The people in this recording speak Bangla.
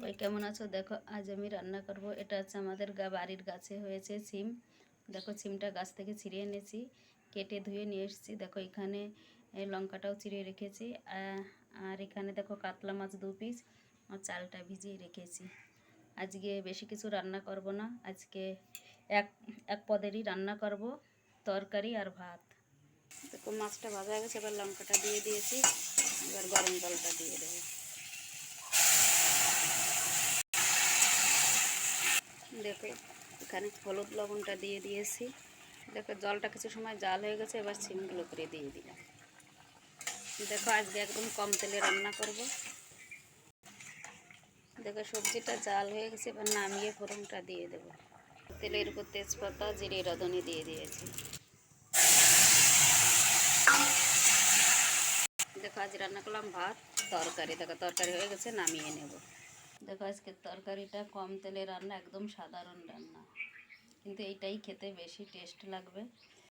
সবাই কেমন আছো? দেখো, আজ আমি রান্না করব। এটা হচ্ছে আমাদের গা, বাড়ির গাছে হয়েছে সিম। দেখো, সিমটা গাছ থেকে ছিঁড়ে এনেছি, কেটে ধুয়ে নিয়ে এসেছি। দেখো, এখানে লঙ্কাটাও চিড়ে রেখেছি। আর এখানে দেখো, কাতলা মাছ দু পিস আর চালটা ভিজিয়ে রেখেছি। আজকে বেশি কিছু রান্না করব না। আজকে এক এক পদেরই রান্না করব, তরকারি আর ভাত। দেখো, মাছটা ভাজা গেছে, এবার লঙ্কাটা দিয়ে দিয়েছি, এবার গরম জলটা দিয়ে দেবো। দেখো, এখানে হলুদ লবণটা দিয়ে দিয়েছি। দেখো, জলটা কিছু সময় জাল হয়ে গেছে, এবার সিমগুলো করে দিয়ে দিলাম। দেখো, আজকে একদম কম তেলে রান্না করব। দেখো, সবজিটা জাল হয়ে গেছে, এবার নামিয়ে ফোড়নটা দিয়ে দেব। তেলের উপর তেজপাতা, জিরে রাঁধুনি দিয়ে দিয়েছি। দেখো, আজ রান্না করলাম ভাত, তরকারি। দেখো, তরকারি হয়ে গেছে, নামিয়ে নেব। দেখো আজকের তরকারিটা কম তেলে রান্না, একদম সাধারণ রান্না। কিন্তু এইটাই খেতে বেশি টেস্ট লাগবে।